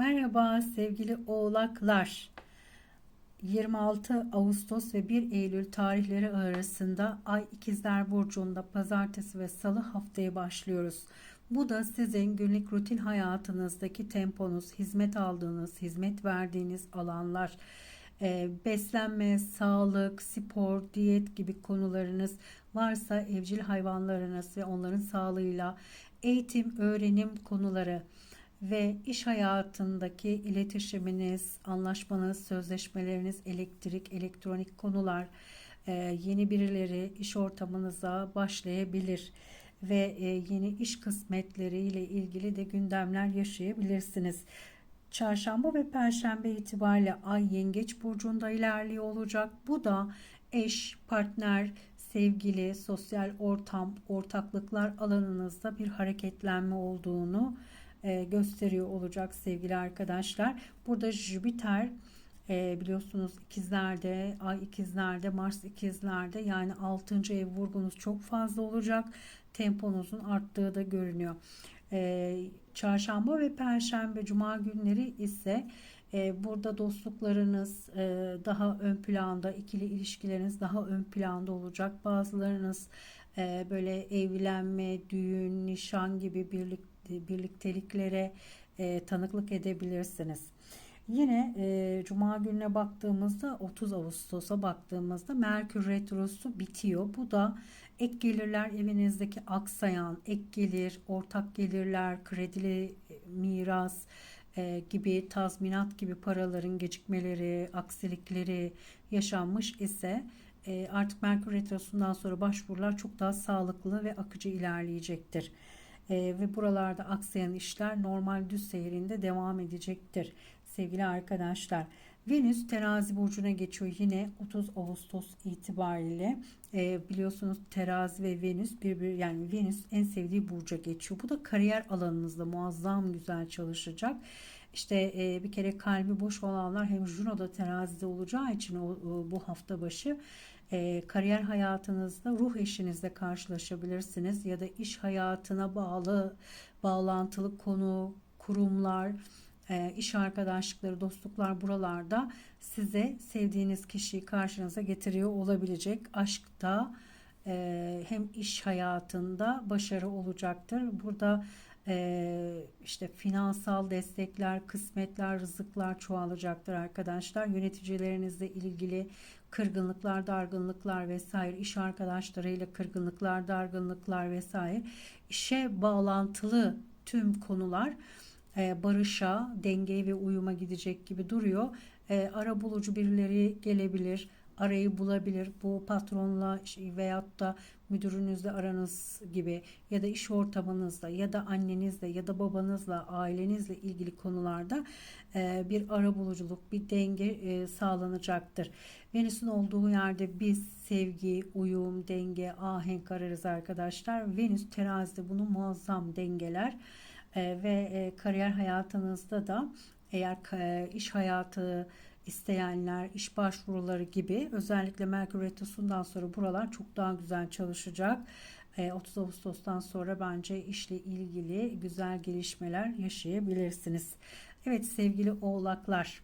Merhaba sevgili oğlaklar. 26 Ağustos ve 1 Eylül tarihleri arasında Ay İkizler Burcu'nda pazartesi ve salı haftaya başlıyoruz. Bu da sizin günlük rutin hayatınızdaki temponuz, hizmet aldığınız, hizmet verdiğiniz alanlar, e, beslenme, sağlık, spor, diyet gibi konularınız varsa evcil hayvanlarınız ve onların sağlığıyla eğitim, öğrenim konuları, ve iş hayatındaki iletişiminiz, anlaşmanız, sözleşmeleriniz, elektrik, elektronik konular, e, yeni birileri iş ortamınıza başlayabilir ve e, yeni iş kısmetleriyle ilgili de gündemler yaşayabilirsiniz. Çarşamba ve Perşembe itibariyle Ay Yengeç burcunda ilerliyor olacak. Bu da eş, partner, sevgili, sosyal ortam, ortaklıklar alanınızda bir hareketlenme olduğunu e, gösteriyor olacak sevgili arkadaşlar. Burada Jüpiter e, biliyorsunuz ikizlerde, ay ikizlerde, Mars ikizlerde yani 6. ev vurgunuz çok fazla olacak. Temponuzun arttığı da görünüyor. E, çarşamba ve perşembe, cuma günleri ise burada dostluklarınız daha ön planda, ikili ilişkileriniz daha ön planda olacak. Bazılarınız böyle evlenme, düğün, nişan gibi birlik birlikteliklere e, tanıklık edebilirsiniz. Yine e, Cuma gününe baktığımızda 30 Ağustos'a baktığımızda Merkür Retrosu bitiyor. Bu da ek gelirler evinizdeki aksayan ek gelir, ortak gelirler, kredili miras e, gibi tazminat gibi paraların gecikmeleri, aksilikleri yaşanmış ise e, artık Merkür Retrosu'ndan sonra başvurular çok daha sağlıklı ve akıcı ilerleyecektir e, ve buralarda aksayan işler normal düz seyrinde devam edecektir sevgili arkadaşlar. Venüs terazi burcuna geçiyor yine 30 Ağustos itibariyle e, biliyorsunuz terazi ve Venüs birbir yani Venüs en sevdiği burca geçiyor. Bu da kariyer alanınızda muazzam güzel çalışacak. İşte e, bir kere kalbi boş olanlar hem Juno da terazide olacağı için o, o, bu hafta başı e, kariyer hayatınızda ruh eşinizle karşılaşabilirsiniz ya da iş hayatına bağlı bağlantılı konu, kurumlar, e, iş arkadaşlıkları, dostluklar buralarda size sevdiğiniz kişiyi karşınıza getiriyor olabilecek. Aşkta e, hem iş hayatında başarı olacaktır. Burada e, işte finansal destekler, kısmetler, rızıklar çoğalacaktır arkadaşlar. Yöneticilerinizle ilgili kırgınlıklar, dargınlıklar vesaire, iş arkadaşlarıyla kırgınlıklar, dargınlıklar vesaire, işe bağlantılı tüm konular e, barışa, dengeye ve uyuma gidecek gibi duruyor. E, ara bulucu birileri gelebilir arayı bulabilir. Bu patronla veyahut da müdürünüzle aranız gibi ya da iş ortamınızla ya da annenizle ya da babanızla ailenizle ilgili konularda e, bir ara buluculuk bir denge e, sağlanacaktır. Venüs'ün olduğu yerde biz sevgi, uyum, denge, ahenk ararız arkadaşlar. Venüs terazide bunu muazzam dengeler e, ve kariyer hayatınızda da eğer iş hayatı isteyenler, iş başvuruları gibi özellikle Merkür Retrosu'ndan sonra buralar çok daha güzel çalışacak. 30 e, Ağustos'tan sonra bence işle ilgili güzel gelişmeler yaşayabilirsiniz. Evet sevgili oğlaklar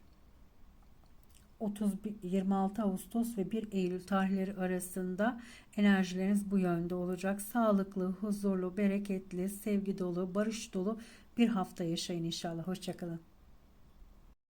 30 26 Ağustos ve 1 Eylül tarihleri arasında enerjileriniz bu yönde olacak. Sağlıklı, huzurlu, bereketli, sevgi dolu, barış dolu bir hafta yaşayın inşallah. Hoşçakalın.